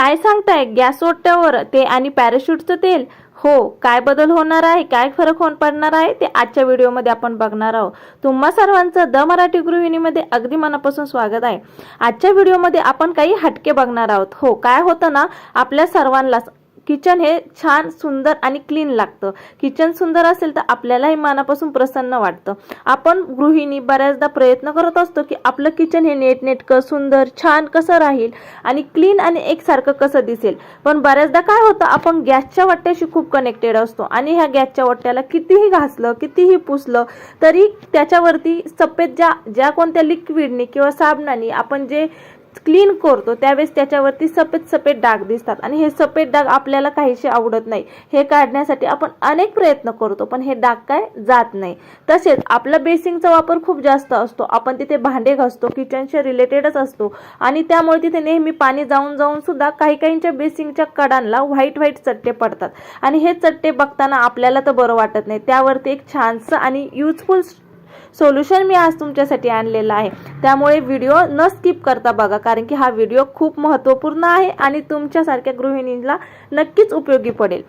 काय सांगताय? गॅस ओट्यावर ते आणि पॅराशूटचं तेल? हो काय बदल होणार आहे? काय फरक होऊन पडणार आहे? ते आजच्या व्हिडिओमध्ये आपण बघणार आहोत. तुम्हा सर्वांचं द मराठी गृहिणीमध्ये अगदी मनापासून स्वागत आहे. आजच्या व्हिडिओमध्ये आपण काही हटके बघणार आहोत. हो काय होतं ना? आपल्या सर्वांनाच किचन हे छान सुंदर आणि क्लीन लागतं. किचन सुंदर असेल तर आपल्यालाही मनापासून प्रसन्न वाटतं. आपण गृहिणी बऱ्याचदा प्रयत्न करत असतो की आपलं किचन हे नेटनेटकं सुंदर छान कसं राहील आणि क्लीन आणि एकसारखं कसं दिसेल. पण बऱ्याचदा काय होतं आपण गॅसच्या वट्ट्याशी खूप कनेक्टेड असतो आणि ह्या गॅसच्या वट्ट्याला कितीही घासलं कितीही पुसलं तरी त्याच्यावरती सफेद ज्या ज्या कोणत्या लिक्विडनी किंवा साबणाने आपण जे क्लीन करतो त्यावेळेस त्याच्यावरती सफेद सफेद डाग दिसतात. आणि हे सफेद डाग आपल्याला काहीशी आवडत नाही. हे काढण्यासाठी आपण अनेक प्रयत्न करतो पण हे डाग काय जात नाही. तसेच आपला बेसिंगचा वापर खूप जास्त असतो. आपण तिथे भांडे घासतो किचनशी रिलेटेडच असतो. आणि त्यामुळे तिथे नेहमी पाणी जाऊन जाऊन सुद्धा काही काहींच्या बेसिंगच्या कडांना व्हाईट व्हाईट चट्टे पडतात. आणि हे चट्टे बघताना आपल्याला तर बरं वाटत नाही. त्यावरती एक छानसं आणि युजफुल सोल्युशन मी आज तुमच्यासाठी आणलेलं आहे. त्यामुळे व्हिडिओ न स्किप करता बघा कारण की हा व्हिडिओ खूप महत्त्वपूर्ण आहे आणि तुमच्यासारख्या गृहिणींना नक्कीच उपयोगी पडेल.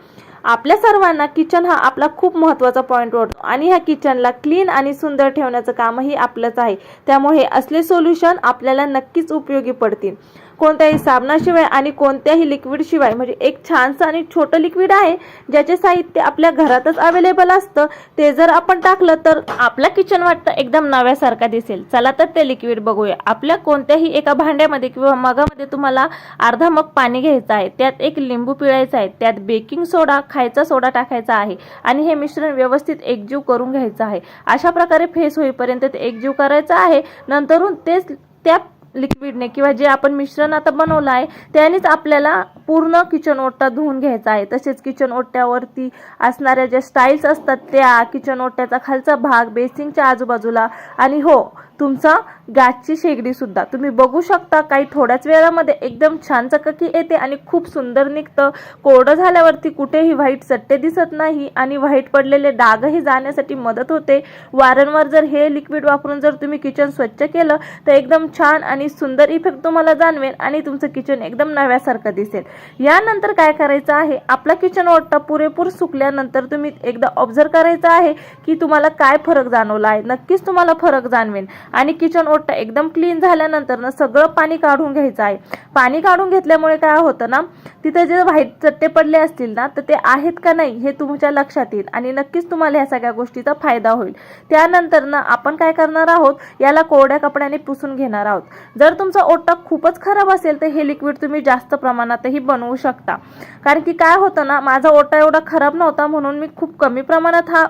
आपल्या सर्वांना किचन हा आपला खूप महत्त्वाचा पॉईंट वाटतो आणि ह्या किचनला क्लीन आणि सुंदर ठेवण्याचं कामही आपलंच आहे. त्यामुळे हे असले सोल्युशन आपल्याला नक्कीच उपयोगी पडतील. कोणत्याही साबणाशिवाय आणि कोणत्याही लिक्विडशिवाय म्हणजे एक छानसं आणि छोटं लिक्विड आहे ज्याचे साहित्य आपल्या घरातच अवेलेबल असतं ते जर आपण टाकलं तर आपला किचन वाटतं एकदम नव्यासारखा दिसेल. चला तर ते लिक्विड बघूया. आपल्या कोणत्याही एका भांड्यामध्ये किंवा मगामध्ये तुम्हाला अर्धा मग पाणी घ्यायचं आहे. त्यात एक लिंबू पिळायचा आहे. त्यात बेकिंग सोडा खायचा सोडा टाकायचा आहे. आणि हे मिश्रण व्यवस्थित एकजीव करून घ्यायचं आहे. अशा प्रकारे फेस होईपर्यंत ते एकजीव करायचं आहे. नंतरून तेच त्या लिक्विडने किंवा जे आपण मिश्रण आता बनवलं आहे त्यानेच आपल्याला पूर्ण किचन ओटा धुवून घ्यायचा आहे. तसेच किचन ओट्यावरती असणाऱ्या ज्या स्टाईल्स असतात त्या किचन ओट्याचा खालचा भाग बेसिंगच्या आजूबाजूला आणि हो तुमचा गॅसची शेगडीसुद्धा तुम्ही बघू शकता काही थोड्याच वेळामध्ये एकदम छान चकाकी येते आणि खूप सुंदर निघतं. कोरडं झाल्यावरती कुठेही व्हाईट चट्टे दिसत नाही आणि व्हाईट पडलेले डागही जाण्यासाठी मदत होते. वारंवार जर हे लिक्विड वापरून जर तुम्ही किचन स्वच्छ केलं तर एकदम छान आणि सुंदर इफेक्ट तुम्हाला जाणवेल आणि तुमचं किचन एकदम नव्यासारखं दिसेल. यानंतर काय करायचं आहे? आपला किचन ओट्टा पुरेपूर सुकल्यानंतर तुम्ही एकदा ऑब्झर्व करायचं आहे की तुम्हाला काय फरक जाणवला आहे. नक्कीच तुम्हाला फरक जाणवेल. आणि किचन ओटा एकदम क्लीन झाल्यानंतर ना सगळं पाणी काढून घ्यायचं आहे. पाणी काढून घेतल्यामुळे काय होतं ना तिथे जे व्हाईट चट्टे पडले असतील ना तर ते आहेत का नाही हे तुमच्या लक्षात येईल आणि नक्कीच तुम्हाला ह्या सगळ्या गोष्टीचा फायदा होईल. त्यानंतर ना आपण काय करणार आहोत याला कोरड्या कपड्याने पुसून घेणार आहोत. जर तुमचा ओटा खूपच खराब असेल तर हे लिक्विड तुम्ही जास्त प्रमाणातही बनवू शकता. कारण की काय होतं ना माझा ओटा एवढा खराब नव्हता म्हणून मी खूप कमी प्रमाणात हा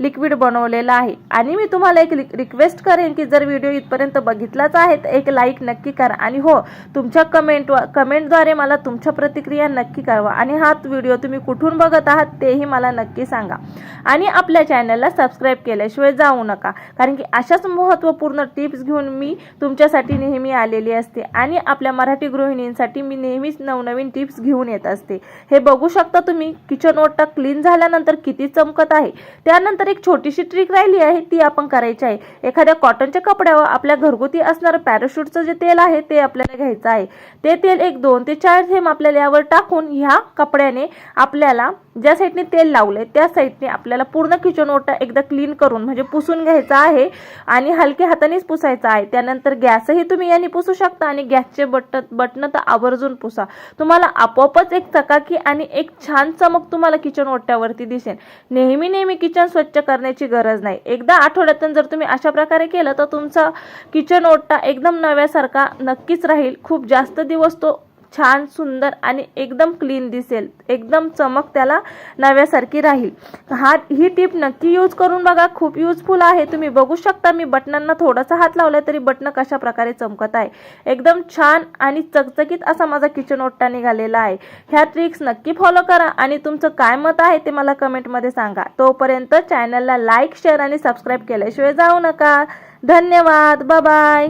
लिक्विड बनवलेला आहे. आणि मी तुम्हाला एक रिक्वेस्ट करेन की जर व्हिडिओ इथपर्यंत बघितलाच आहे तर एक लाईक नक्की करा. आणि हो तुमच्या कमेंट कमेंटद्वारे मला तुमच्या प्रतिक्रिया नक्की कळवा. आणि हा व्हिडिओ तुम्ही कुठून बघत आहात तेही मला नक्की सांगा. आणि आपल्या चॅनलला सबस्क्राईब केल्याशिवाय जाऊ नका. कारण की अशाच महत्त्वपूर्ण टिप्स घेऊन मी तुमच्यासाठी नेहमी आलेली असते. आणि आपल्या मराठी गृहिणींसाठी मी नेहमीच नवनवीन टिप्स घेऊन येत असते. हे बघू शकता तुम्ही किचन ओटा क्लीन झाल्यानंतर किती चमकत आहे. त्यानंतर एक छोटीशी ट्रिक राहिली आहे ती आपण करायची आहे. एखाद्या कॉटनच्या कपड्यावर आपल्या घरगुती असणारं पॅराशूटचं जे तेल आहे ते आपल्याला घ्यायचं आहे. ते तेल एक दोन ते चार थेंब आपल्याला यावर टाकून ह्या कपड्याने आपल्याला ज्या साईडने तेल लावलंय त्या साईडने आपल्याला पूर्ण किचन ओटा एकदा क्लीन करून म्हणजे पुसून घ्यायचा आहे आणि हलक्या हातानेच पुसायचा आहे. त्यानंतर गॅसही तुम्ही याने पुसू शकता आणि गॅसचे बट बटणं तर आवर्जून पुसा. तुम्हाला आपोआपच एक चकाकी आणि एक छान चमक तुम्हाला किचन ओट्यावरती दिसेल. नेहमी नेहमी किचन स्वच्छ स्वच्छ करण्याची गरज नाही. एकदा आठवड्यातून जर तुम्ही अशा प्रकारे केलं तर तुमचा किचन ओटा एकदम नव्यासारखा नक्कीच राहील. खूप जास्त दिवस तो छान सुंदर आणि एकदम क्लीन दिसेल. एकदम चमक त्याला नव्यासारखी राहील. हा ही टीप नक्की यूज करून बघा. खूप युजफुल आहे. तुम्ही बघू शकता मी बटनांना थोडासा हात लावला तरी बटणं कशा प्रकारे चमकत आहे. एकदम छान आणि चकचकीत असा माझा किचन ओट्टा निघालेला आहे. ह्या ट्रिक्स नक्की फॉलो करा आणि तुमचं काय मत आहे ते मला कमेंटमध्ये सांगा. तोपर्यंत चॅनलला लाईक शेअर आणि सबस्क्राईब केल्याशिवाय जाऊ नका. धन्यवाद. बाय